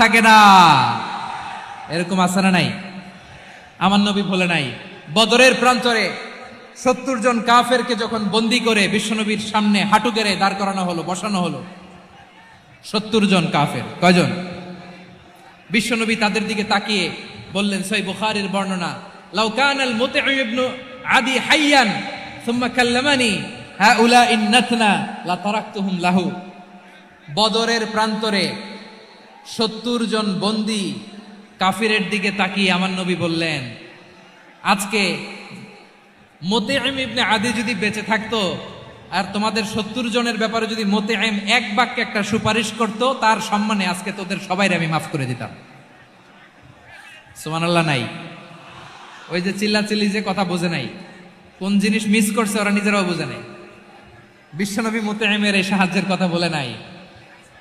থাকে না। এরকম আছে না নাই? আমার নবী বলে নাই, বদরের প্রান্তরে সত্তর জন কাফেরকে যখন বন্দি করে বিশ্বনবীর সামনে হাঁটু গেড়ে দাঁড় করানো হলো, বসানো হলো, সত্তর জন কাফের, কয়জন? বিশ্বনবী তাদের দিকে তাকিয়ে বললেন, সই বুখারের বর্ণনা লাউকান আল ইবনু আদি হাইয়ান, সুম্মা কাল্লামানি হাউলা ইন্নাতনা লা তারাকতুহুম লাহু। বদরের প্রান্তরে সত্তর জন বন্দি কাফিরের দিকে তাকিয়ে আমার নবী বললেন, আজকে মোতেআম ইবনে আদি যদি বেঁচে থাকতো আর তোমাদের সত্তর জনের ব্যাপারে যদি মোতেআম এক বাক্যে একটা সুপারিশ করত, তার সম্মানে আজকে তোদের সবাই আমি মাফ করে দিতাম। সুবহানাল্লাহ নাই। ওই যে চিল্লাচিল্লি যে কথা বোঝে নাই, কোন জিনিস মিস করছে ওরা নিজেরাও বোঝে নাই। বিশ্বনবী মোতেআমের এই সাহায্যের কথা বলে নাই।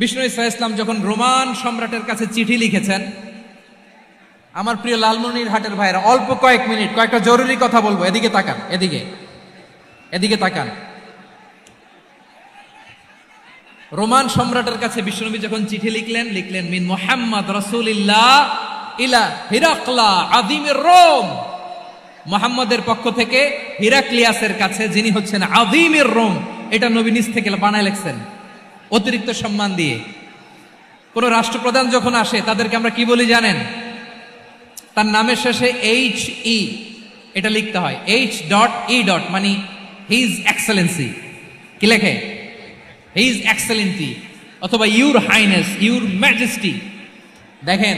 বিষ্ণু ইসা ইসলাম যখন রোমান সম্রাটের কাছে চিঠি লিখেছেন, আমার প্রিয় লালমনির হাটের ভাইরা অল্প কয়েক মিনিট, কয়েকটা জরুরি কথা বলব, এদিকে তাকান, এদিকে এদিকে তাকান। রোমান সম্রাটের কাছে বিষ্ণুনবী যখন চিঠি লিখলেন লিখলেন, মিন মোহাম্মদ রসুলিল্লাহ ইলা হিরাকলা আদিমের রোম। মোহাম্মদের পক্ষ থেকে হিরাক্লিয়াসের কাছে যিনি হচ্ছেন আদিমের রোম, এটা নবী নিজ থেকে বানায় লেখছেন। অতিরিক্ত সম্মান দিয়ে। কোন রাষ্ট্রপ্রধান যখন আসে, তাদেরকে আমরা কি বলি জানেন? তার নামের শেষে এইচ ই এটা লিখতে হয়। এইচ ডট ই ডট মানে হিজ এক্সেলেন্সি কি লেখে? হিজ এক্সেলেন্সি অথবা ইউর হাইনেস ইউর ম্যাজেস্টি দেখেন,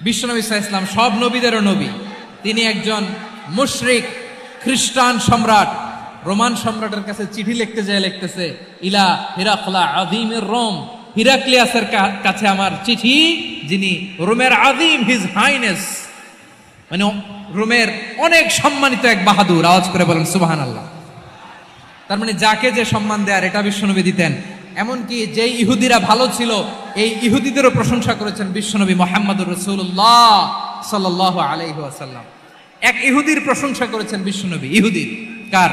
বিশ্বনবী ইসলাম সব নবীদেরও নবী। তিনি একজন মুশরিক খ্রিস্টান সম্রাট। রোমান সম্রাটের কাছে চিঠি লিখতে যায়, লিখতেছে, ইলা হিরাকলা আদিমের রোম। হিরাক্লিয়াসের কাছে আমার চিঠি, যিনি রোমের আদিম হিজ হাইনেস। মানে রোমের অনেক সম্মানিত এক বাহাদুর, আওয়াজ করে বলেন সুবাহান আল্লাহ তার মানে যাকে যে সম্মান দেয়ার এটা বিশ্বনবী দিতেন। এমনকি যে ইহুদিরা ভালো ছিল, এই ইহুদিদেরও প্রশংসা করেছেন বিশ্বনবী মোহাম্মদুর রসুল্লাহ সাল্লাহ আলাইহি আসাল্লাম এক ইহুদির প্রশংসা করেছেন বিশ্বনবী, ইহুদির। কার?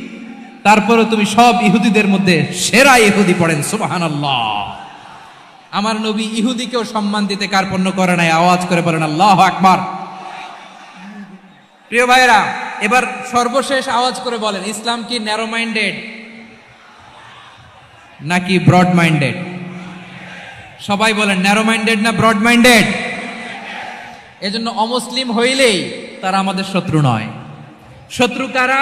তারপরে তুমি সব ইহুদিদের মধ্যে সেরা ইহুদি পড়েন, সুবহানাল্লাহ। আমার নবী ইহুদিকেও সম্মান দিতে কার্পণ্য করে নাই, আওয়াজ করে বলেন, আল্লাহ আকবার। প্রিয় ভাইয়েরা, এবার সর্বশেষ আওয়াজ করে বলেন, ইসলাম কি ন্যারো মাইন্ডেড নাকি ব্রড মাইন্ডেড সবাই বলেন ন্যারো মাইন্ডেড না ব্রড মাইন্ডেড এজন্য অমুসলিম হইলেই তারা আমাদের শত্রু নয়। শত্রু কারা?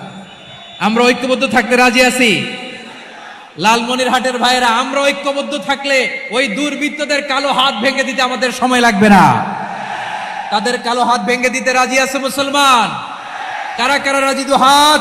আমরা ঐক্যবদ্ধ থাকতে রাজি আছি? লালমনির হাটের ভাইয়েরা, আমরা ঐক্যবদ্ধ থাকলে ওই দুর্বৃত্তদের কালো হাত ভেঙে দিতে আমাদের সময় লাগবে না। তাদের কালো হাত ভেঙে দিতে রাজি আছে মুসলমান? কারা কারা রাজি? দু হাত।